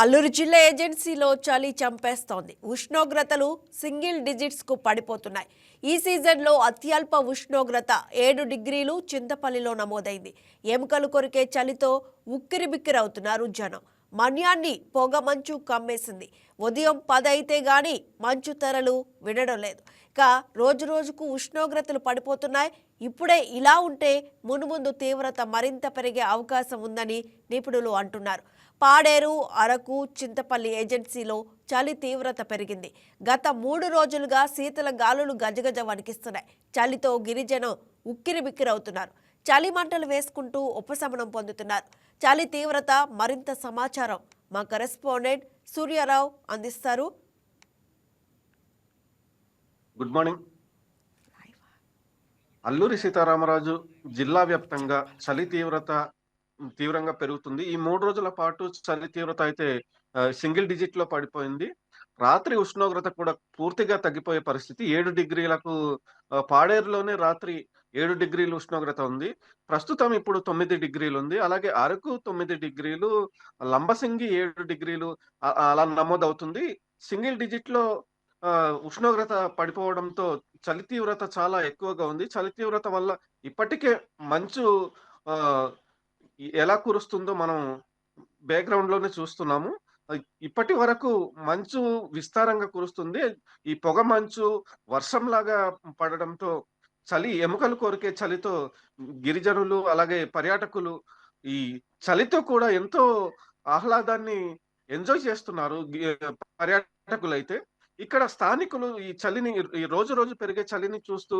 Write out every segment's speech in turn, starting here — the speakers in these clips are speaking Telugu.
అల్లూరు జిల్లా ఏజెన్సీలో చలి చంపేస్తోంది. ఉష్ణోగ్రతలు సింగిల్ డిజిట్స్కు పడిపోతున్నాయి. ఈ సీజన్లో అత్యల్ప ఉష్ణోగ్రత ఏడు డిగ్రీలు చింతపల్లిలో నమోదైంది. ఎముకలు కొరికే చలితో ఉక్కిరి బిక్కిరవుతున్నారు జనం. మన్యాన్ని పొగ మంచు కమ్మేసింది. ఉదయం పదైతే గాని మంచు తెరలు వినడం లేదు. ఇక రోజు రోజుకు ఉష్ణోగ్రతలు పడిపోతున్నాయి. ఇప్పుడే ఇలా ఉంటే మునుముందు తీవ్రత మరింత పెరిగే అవకాశం ఉందని నిపుణులు అంటున్నారు. పాడేరు అరకు చింతపల్లి ఏజెన్సీలో చలి తీవ్రత పెరిగింది. గత మూడు రోజులుగా శీతల గాలులు గజగజ వణికిస్తున్నాయి. చలితో గిరిజనం ఉక్కిరి బిక్కిరవుతున్నారు చలి మంటలు వేసుకుంటూ ఉపశమనం పొందుతున్నారు. చలి తీవ్రత మరింత సమాచారం మా కరెస్పాండెంట్ సూర్యారావు అందిస్తారు. Good morning. అల్లూరి సీతారామరాజు జిల్లా వ్యాప్తంగా చలి తీవ్రత తీవ్రంగా పెరుగుతుంది. ఈ మూడు రోజుల పాటు చలి తీవ్రత అయితే సింగిల్ డిజిట్లో పడిపోయింది. రాత్రి ఉష్ణోగ్రత కూడా పూర్తిగా తగ్గిపోయే పరిస్థితి. ఏడు డిగ్రీలకు పాడేరులోనే రాత్రి ఏడు డిగ్రీలు ఉష్ణోగ్రత ఉంది. ప్రస్తుతం ఇప్పుడు తొమ్మిది డిగ్రీలు ఉంది. అలాగే అరకు తొమ్మిది డిగ్రీలు లంబసింగి ఏడు డిగ్రీలు అలా నమోదవుతుంది. సింగిల్ డిజిట్లో ఉష్ణోగ్రత పడిపోవడంతో చలి తీవ్రత చాలా ఎక్కువగా ఉంది. చలి తీవ్రత వల్ల ఇప్పటికే మంచు ఎలా కురుస్తుందో మనం బ్యాక్గ్రౌండ్లోనే చూస్తున్నాము ఇప్పటి వరకు మంచు విస్తారంగా కురుస్తుంది. ఈ పొగ మంచు వర్షంలాగా పడడంతో చలి ఎముకలు కోరికే చలితో గిరిజనులు అలాగే పర్యాటకులు ఈ చలితో కూడా ఎంతో ఆహ్లాదాన్ని ఎంజాయ్ చేస్తున్నారు. పర్యాటకులు అయితే ఇక్కడ స్థానికులు ఈ చలిని ఈ రోజు రోజు పెరిగే చలిని చూస్తూ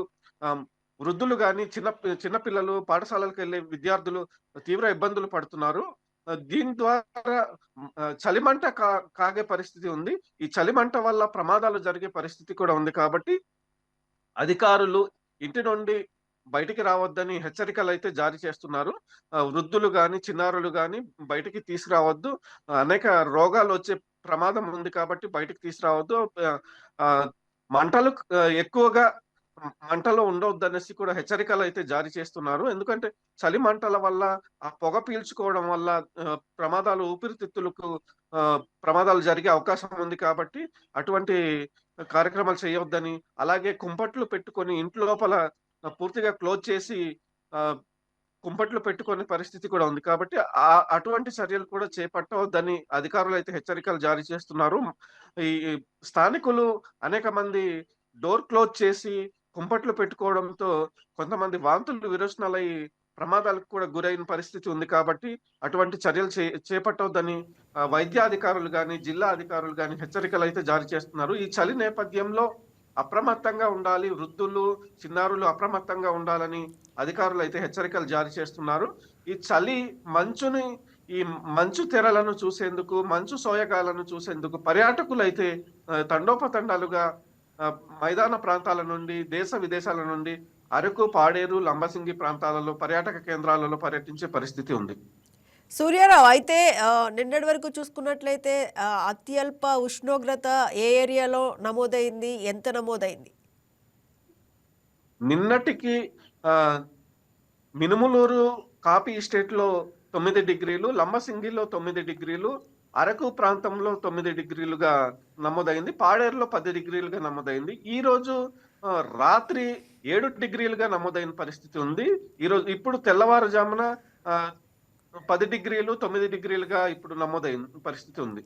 వృద్ధులు కానీ చిన్న చిన్నపిల్లలు పాఠశాలలకు వెళ్ళే విద్యార్థులు తీవ్ర ఇబ్బందులు పడుతున్నారు. దీని ద్వారా చలిమంట కా కాగే పరిస్థితి ఉంది. ఈ చలిమంట వల్ల ప్రమాదాలు జరిగే పరిస్థితి కూడా ఉంది కాబట్టి అధికారులు ఇంటి నుండి బయటికి రావద్దని హెచ్చరికలు అయితే జారీ చేస్తున్నారు. వృద్ధులు కానీ చిన్నారులు కానీ బయటికి తీసుకురావద్దు. అనేక రోగాలు వచ్చే ప్రమాదం ఉంది కాబట్టి బయటికి తీసుకురావద్దు. మంటలు ఎక్కువగా మంటలో ఉండవద్దు అనేసి కూడా హెచ్చరికలు అయితే జారీ చేస్తున్నారు. ఎందుకంటే చలి మంటల వల్ల ఆ పొగ పీల్చుకోవడం వల్ల ప్రమాదాలు ఊపిరితిత్తులకు ప్రమాదాలు జరిగే అవకాశం ఉంది కాబట్టి అటువంటి కార్యక్రమాలు చేయవద్దని అలాగే కుంపట్లు పెట్టుకొని ఇంటి లోపల పూర్తిగా క్లోజ్ చేసి కుంపట్లు పెట్టుకునే పరిస్థితి కూడా ఉంది కాబట్టి ఆ అటువంటి చర్యలు కూడా చేపట్టవద్దని అధికారులు అయితే హెచ్చరికలు జారీ చేస్తున్నారు. ఈ ఈ స్థానికులు అనేక మంది డోర్ క్లోజ్ చేసి కుంపట్లు పెట్టుకోవడంతో కొంతమంది వాంతులు విరోచనాలై ప్రమాదాలకు కూడా గురైన పరిస్థితి ఉంది కాబట్టి అటువంటి చర్యలు చే చేపట్టవద్దని వైద్యాధికారులు కానీ జిల్లా అధికారులు కానీ హెచ్చరికలు అయితే జారీ చేస్తున్నారు. ఈ చలి నేపథ్యంలో అప్రమత్తంగా ఉండాలి వృద్ధులు చిన్నారులు అప్రమత్తంగా ఉండాలని అధికారులు అయితే హెచ్చరికలు జారీ చేస్తున్నారు. ఈ చలి మంచుని ఈ మంచు తెరలను చూసేందుకు మంచు సోయగాలను చూసేందుకు పర్యాటకులు అయితే తండోపతండాలుగా మైదాన ప్రాంతాల నుండి దేశ విదేశాల నుండి అరకు పాడేరు లంబసింగి ప్రాంతాలలో పర్యాటక కేంద్రాలలో పర్యటించే పరిస్థితి ఉంది. సూర్యారావు అయితే నిన్నటి వరకు చూసుకున్నట్లయితే అత్యల్ప ఉష్ణోగ్రత ఏ ఏరియాలో నమోదైంది? ఎంత నమోదైంది? నిన్నటికి మినుములూరు కాపీ ఎస్టేట్లో తొమ్మిది డిగ్రీలు లంబసింగిలో తొమ్మిది డిగ్రీలు అరకు ప్రాంతంలో తొమ్మిది డిగ్రీలుగా నమోదైంది పాడేరులో పది డిగ్రీలుగా నమోదైంది. ఈ రోజు రాత్రి ఏడు డిగ్రీలుగా నమోదైన పరిస్థితి ఉంది. ఈ రోజు ఇప్పుడు తెల్లవారుజామున పది డిగ్రీలు తొమ్మిది డిగ్రీలుగా ఇప్పుడు నమోదైన పరిస్థితి ఉంది.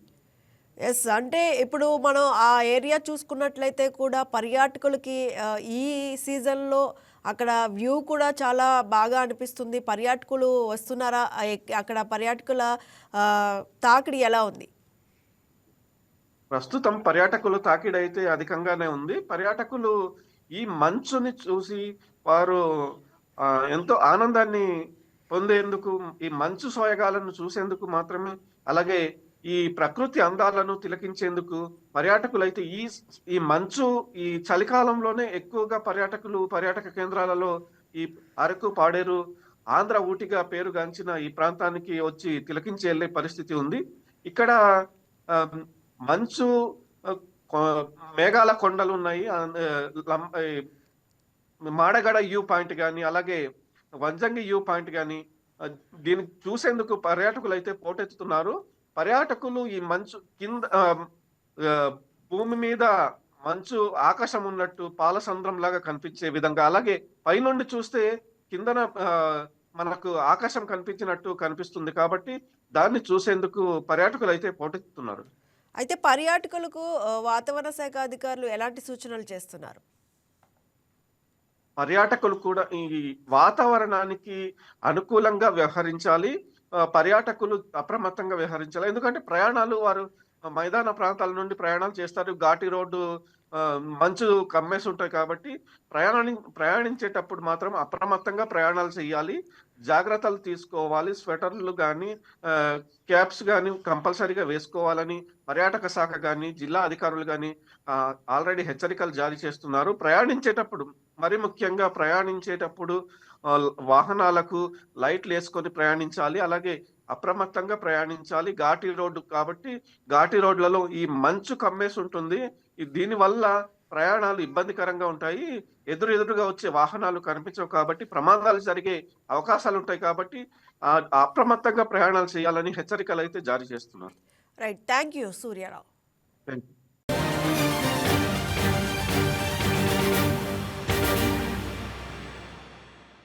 ఎస్ అంటే ఇప్పుడు మనం ఆ ఏరియా చూసుకున్నట్లయితే కూడా పర్యాటకులకి ఈ సీజన్లో అక్కడ వ్యూ కూడా చాలా బాగా అనిపిస్తుంది. పర్యాటకులు వస్తున్నారా? అక్కడ పర్యాటకుల తాకిడి ఎలా ఉంది? ప్రస్తుతం పర్యాటకులు తాకిడి అయితే అధికంగానే ఉంది. పర్యాటకులు ఈ మంచుని చూసి వారు ఎంతో ఆనందాన్ని పొందేందుకు ఈ మంచు సోయగాలను చూసేందుకు మాత్రమే అలాగే ఈ ప్రకృతి అందాలను తిలకించేందుకు పర్యాటకులైతే ఈ ఈ మంచు ఈ చలికాలంలోనే ఎక్కువగా పర్యాటకులు పర్యాటక కేంద్రాలలో ఈ అరకు పాడేరు ఆంధ్ర ఊటిగా పేరుగాంచిన ఈ ప్రాంతానికి వచ్చి తిలకించి వెళ్ళే పరిస్థితి ఉంది. ఇక్కడ మంచు కొ- మేఘాల కొండలు ఉన్నాయి. మాడగడ వ్యూ పాయింట్ కానీ అలాగే వంజంగి వ్యూ పాయింట్ కానీ దీన్ని చూసేందుకు పర్యాటకులు అయితే పోటెత్తుతున్నారు. పర్యాటకులు ఈ మంచు కింద భూమి మీద మంచు ఆకాశం ఉన్నట్టు పాలసంద్రం లాగా కనిపించే విధంగా అలాగే పైనుండి చూస్తే కిందన మనకు ఆకాశం కనిపించినట్టు కనిపిస్తుంది కాబట్టి దాన్ని చూసేందుకు పర్యాటకులు అయితే పోటెత్తుతున్నారు. అయితే పర్యాటకులకు వాతావరణ శాఖ అధికారులు ఎలాంటి సూచనలు చేస్తున్నారు? పర్యాటకులు కూడా ఈ వాతావరణానికి అనుకూలంగా వ్యవహరించాలి. పర్యాటకులు అప్రమత్తంగా వ్యవహరించాలి. ఎందుకంటే ప్రయాణాలు వారు మైదాన ప్రాంతాల నుండి ప్రయాణాలు చేస్తారు. ఘాటి రోడ్డు మంచు కమ్మేసి ఉంటాయి కాబట్టి ప్రయాణి ప్రయాణించేటప్పుడు మాత్రం అప్రమత్తంగా ప్రయాణాలు చేయాలి. జాగ్రత్తలు తీసుకోవాలి. స్వెటర్లు కానీ క్యాప్స్ కానీ కంపల్సరీగా వేసుకోవాలని పర్యాటక శాఖ కానీ జిల్లా అధికారులు కానీ ఆల్రెడీ హెచ్చరికలు జారీ చేస్తున్నారు. ప్రయాణించేటప్పుడు మరి ముఖ్యంగా ప్రయాణించేటప్పుడు వాహనాలకు లైట్లు వేసుకొని ప్రయాణించాలి అలాగే అప్రమత్తంగా ప్రయాణించాలి. ఘాటి రోడ్డు కాబట్టి ఘాటి రోడ్లలో ఈ మంచు కమ్మేసి ఉంటుంది. ఈ- దీనివల్ల ప్రయాణాలు ఇబ్బందికరంగా ఉంటాయి. ఎదురు ఎదురుగా వచ్చే వాహనాలు కనిపించవు కాబట్టి ప్రమాదాలు జరిగే అవకాశాలు ఉంటాయి కాబట్టి అప్రమత్తంగా ప్రయాణాలు చేయాలని హెచ్చరికలు అయితే జారీ చేస్తున్నారు. Right thank you Suryarao thank you